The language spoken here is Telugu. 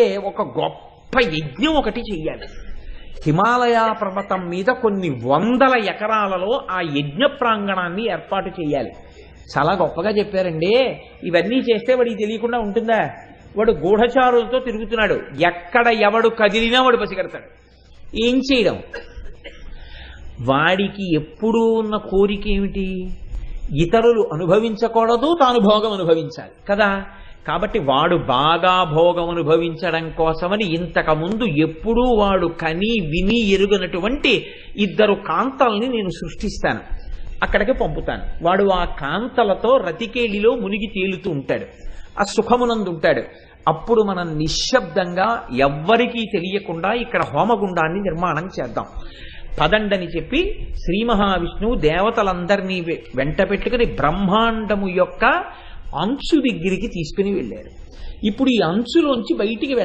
ఒక గొప్ప యజ్ఞం ఒకటి చెయ్యాలి. హిమాలయ పర్వతం మీద కొన్ని వందల ఎకరాలలో ఆ యజ్ఞ ప్రాంగణాన్ని ఏర్పాటు చేయాలి చాలా గొప్పగా చెప్పారండి. ఇవన్నీ చేస్తే వాడికి తెలియకుండా ఉంటుందా? వాడు గూఢచారులతో తిరుగుతున్నాడు. ఎక్కడ ఎవడు కదిలినా వాడు పసిగడతాడు. ఏం చేయడం? వాడికి ఎప్పుడూ ఉన్న కోరిక ఏమిటి? ఇతరులు అనుభవించకూడదు తాను భోగం అనుభవించాలి. కదా? కాబట్టి వాడు బాగా భోగం అనుభవించడం కోసమని ఇంతకుముందు ఎప్పుడూ వాడు కని విని ఎరుగనటువంటి ఇద్దరు కాంతల్ని నేను సృష్టిస్తాను. అక్కడికి పంపుతాను. వాడు ఆ కాంతలతో రతికేళిలో మునిగి తేలుతూ ఉంటాడు. ఆ సుఖమునందు ఉంటాడు. అప్పుడు మనం నిశ్శబ్దంగా ఎవ్వరికీ తెలియకుండా ఇక్కడ హోమగుండాన్ని నిర్మాణం చేద్దాం. పదండని చెప్పి శ్రీ మహావిష్ణువు దేవతలందరినీ వెంట పెట్టుకుని బ్రహ్మాండము యొక్క అంచు దగ్గరికి తీసుకుని వెళ్ళారు. ఇప్పుడు ఈ అంచులోంచి బయటికి వెళ్ళ